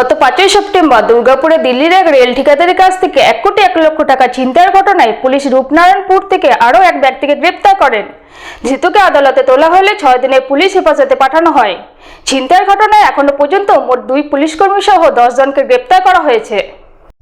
গত পাঁচই সেপ্টেম্বর দুর্গাপুরে দিল্লির এক রেল ঠিকাদারের কাছ থেকে এক কোটি এক লক্ষ টাকা ছিনতাইয়ের ঘটনায় পুলিশ রূপনারায়ণপুর থেকে আরও এক ব্যক্তিকে গ্রেপ্তার করেন। ধৃতকে আদালতে তোলা হলে ছয় দিনের পুলিশ হেফাজতে পাঠানো হয়। ছিনতাইয়ের ঘটনায় এখনও পর্যন্ত মোট দুই পুলিশকর্মী সহ দশজনকে গ্রেপ্তার করা হয়েছে।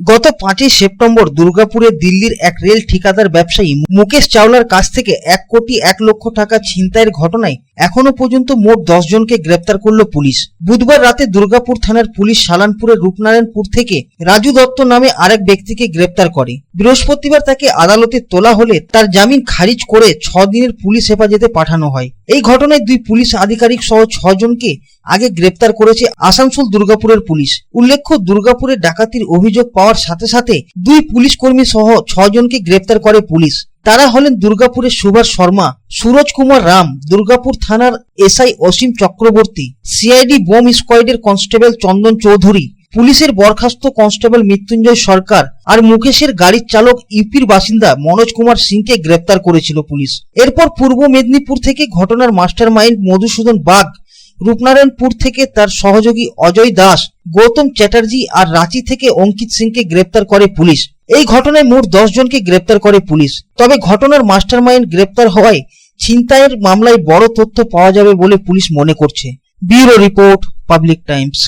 গত পাঁচই সেপ্টেম্বর দুর্গাপুরে দিল্লির এক রেল ঠিকাদার ব্যবসায়ী মুকেশ চাওলার কাছ থেকে এক কোটি এক লক্ষ টাকা ছিনতাইয়ের ঘটনায় এখনও পর্যন্ত মোট দশ জনকে গ্রেপ্তার করল পুলিশ। বুধবার রাতে দুর্গাপুর থানার পুলিশ সালানপুরের রূপনারায়ণপুর থেকে রাজু দত্ত নামে আরেক ব্যক্তিকে গ্রেপ্তার করে। বৃহস্পতিবার তাকে আদালতে তোলা হলে তার জামিন খারিজ করে ছ দিনের পুলিশ হেফাজতে পাঠানো হয়। এই ঘটনায় দুই পুলিশ আধিকারিক সহ ছজনকে আগে গ্রেপ্তার করেছে আসানসোল দুর্গাপুরের পুলিশ। উল্লেখ্য, দুর্গাপুরে ডাকাতির অভিযোগ পাওয়ার সাথে সাথে দুই পুলিশ কর্মী সহ ছজনকে গ্রেপ্তার করে পুলিশ। তারা হলেন দুর্গাপুরের সুভাষ শর্মা, সুরজ কুমার রাম, দুর্গাপুর থানার SI Asim Chakraborty, CID bomb স্কোয়াডের constable Chandan Chowdhury, পুলিশের বরখাস্ত কনস্টেবল মৃত্যুঞ্জয় সরকার আর মুকেশের গাড়ির চালক ইউপির বাসিন্দা মনোজ কুমার সিংকে গ্রেপ্তার করেছিল পুলিশ। এরপর পূর্ব মেদিনীপুর থেকে ঘটনার মাস্টারমাইন্ড মধুসূদন বাগ রূপনারায়ণপুর থেকে তার সহযোগী অজয় দাস, গৌতম চ্যাটার্জি আর রাঁচি থেকে অঙ্কিত সিংকে গ্রেপ্তার করে পুলিশ। এই ঘটনায় মোট দশ জনকে গ্রেপ্তার করে পুলিশ। তবে ঘটনার মাস্টার মাইন্ড গ্রেপ্তার হওয়ায় ছিনতাইয়ের মামলায় বড় তথ্য পাওয়া যাবে বলে পুলিশ মনে করছে। Bureau report, Public Times.